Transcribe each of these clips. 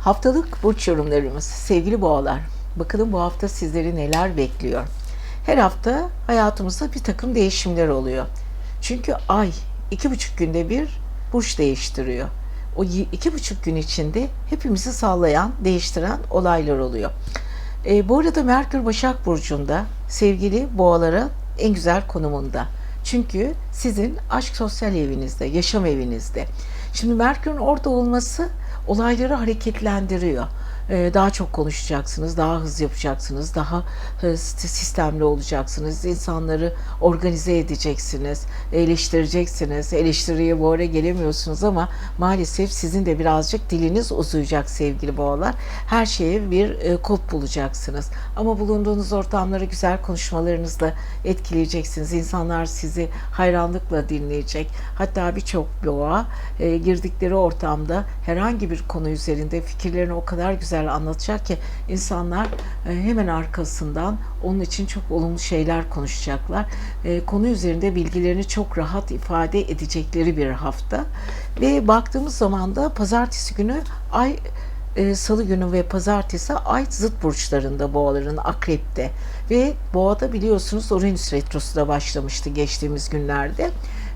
Haftalık burç yorumlarımız sevgili boğalar. Bakalım bu hafta sizleri neler bekliyor. Her hafta hayatımızda bir takım değişimler oluyor. Çünkü ay iki buçuk günde bir burç değiştiriyor. O iki buçuk gün içinde hepimizi sallayan, değiştiren olaylar oluyor. E, bu arada Merkür Başak Burcu'nda sevgili boğalara en güzel konumunda. Çünkü sizin aşk sosyal evinizde, yaşam evinizde. Şimdi Merkür'ün orada olması olayları hareketlendiriyor. Ee, daha çok konuşacaksınız, daha hızlı yapacaksınız, daha sistemli olacaksınız, insanları organize edeceksiniz, eleştireceksiniz. Eleştiriye bu ara gelemiyorsunuz ama maalesef sizin de birazcık diliniz uzayacak sevgili boğalar. Her şeye bir e, kod bulacaksınız. Ama bulunduğunuz ortamları güzel konuşmalarınızla etkileyeceksiniz. İnsanlar sizi hayranlıkla dinleyecek. Hatta birçok boğa e, girdikleri ortamda herhangi bir konu üzerinde fikirlerini o kadar güzel anlatacak ki insanlar e, hemen arkasından onun için çok olumlu şeyler konuşacaklar. E, konu üzerinde bilgilerini çok rahat ifade edecekleri bir hafta. Ve baktığımız zaman da pazartesi günü ay e, salı günü ve pazartesi ay zıt burçlarında boğaların akrepte ve boğada biliyorsunuz Uranüs retrosu da başlamıştı geçtiğimiz günlerde.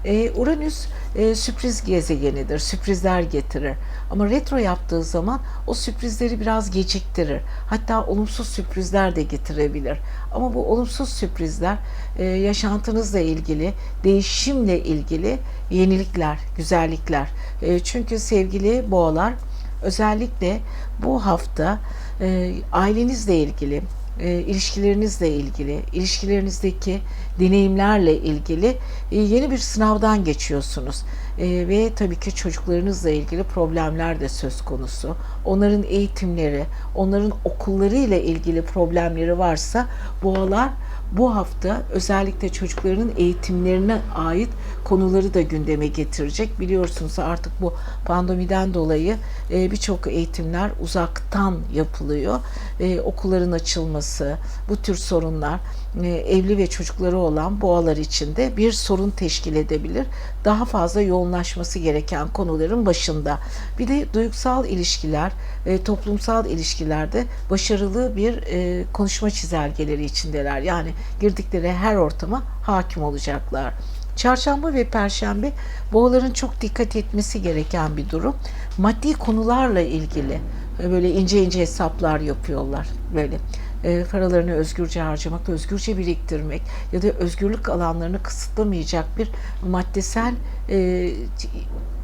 E, Uranüs e, sürpriz gezegenidir, sürprizler getirir. Ama retro yaptığı zaman o sürprizleri biraz geciktirir. Hatta olumsuz sürprizler de getirebilir. Ama bu olumsuz sürprizler e, yaşantınızla ilgili, değişimle ilgili yenilikler, güzellikler. E, çünkü sevgili boğalar özellikle bu hafta e, ailenizle ilgili, e, ilişkilerinizle ilgili, ilişkilerinizdeki deneyimlerle ilgili e, yeni bir sınavdan geçiyorsunuz. E, ve tabii ki çocuklarınızla ilgili problemler de söz konusu. Onların eğitimleri, onların okulları ile ilgili problemleri varsa boğalar bu hafta özellikle çocukların eğitimlerine ait konuları da gündeme getirecek. Biliyorsunuz artık bu pandemiden dolayı e, birçok eğitimler uzaktan yapılıyor. E, okulların açılması, bu tür sorunlar evli ve çocukları olan boğalar için de bir sorun teşkil edebilir. Daha fazla yoğunlaşması gereken konuların başında. Bir de duygusal ilişkiler, e, toplumsal ilişkilerde başarılı bir e, konuşma çizelgeleri içindeler. Yani girdikleri her ortama hakim olacaklar. Çarşamba ve perşembe boğaların çok dikkat etmesi gereken bir durum. Maddi konularla ilgili e, böyle ince ince hesaplar yapıyorlar böyle e, paralarını özgürce harcamak, özgürce biriktirmek ya da özgürlük alanlarını kısıtlamayacak bir maddesel e,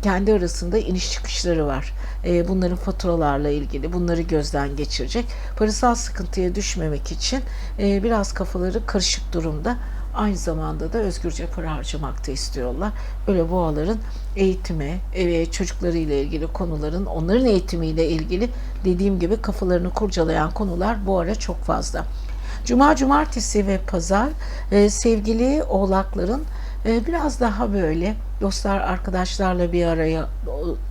kendi arasında iniş çıkışları var. E, bunların faturalarla ilgili bunları gözden geçirecek. Parasal sıkıntıya düşmemek için e, biraz kafaları karışık durumda. Aynı zamanda da özgürce para harcamakta istiyorlar. Öyle boğaların eğitime ve çocuklarıyla ilgili konuların, onların eğitimiyle ilgili dediğim gibi kafalarını kurcalayan konular bu ara çok fazla. Cuma, cumartesi ve pazar e, sevgili oğlakların e, biraz daha böyle dostlar, arkadaşlarla bir araya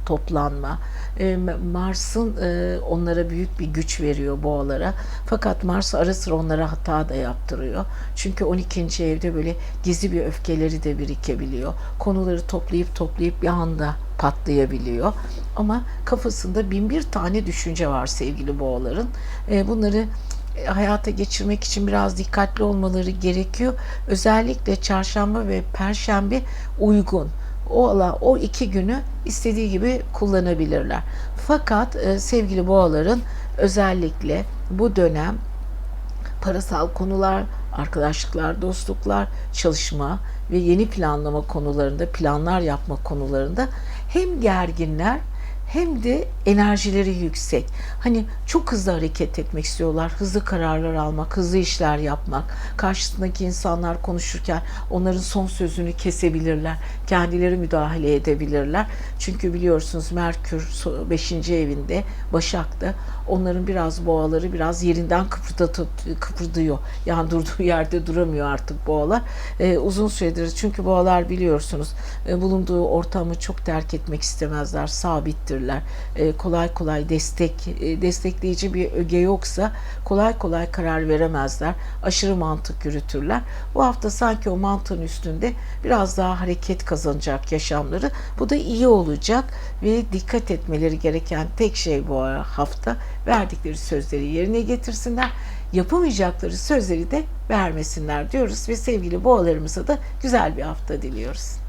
toplanma. E, Mars'ın e, onlara büyük bir güç veriyor boğalara. Fakat Mars ara sıra onlara hata da yaptırıyor. Çünkü 12. evde böyle gizli bir öfkeleri de birikebiliyor. Konuları toplayıp toplayıp bir anda patlayabiliyor. Ama kafasında bin bir tane düşünce var sevgili boğaların. E, bunları hayata geçirmek için biraz dikkatli olmaları gerekiyor. Özellikle çarşamba ve perşembe uygun. O o iki günü istediği gibi kullanabilirler. Fakat e, sevgili boğaların özellikle bu dönem parasal konular, arkadaşlıklar, dostluklar, çalışma ve yeni planlama konularında, planlar yapma konularında hem gerginler hem de enerjileri yüksek. Hani çok hızlı hareket etmek istiyorlar, hızlı kararlar almak, hızlı işler yapmak. Karşısındaki insanlar konuşurken onların son sözünü kesebilirler, kendileri müdahale edebilirler. Çünkü biliyorsunuz Merkür 5. evinde, Başak'ta onların biraz boğaları biraz yerinden kıpırdıyor. Yani durduğu yerde duramıyor artık boğalar. Ee, uzun süredir çünkü boğalar biliyorsunuz bulunduğu ortamı çok terk etmek istemezler, sabittir verirler. E, kolay kolay destek e, destekleyici bir öge yoksa kolay kolay karar veremezler. Aşırı mantık yürütürler. Bu hafta sanki o mantığın üstünde biraz daha hareket kazanacak yaşamları. Bu da iyi olacak ve dikkat etmeleri gereken tek şey bu hafta verdikleri sözleri yerine getirsinler. Yapamayacakları sözleri de vermesinler diyoruz ve sevgili boğalarımıza da güzel bir hafta diliyoruz.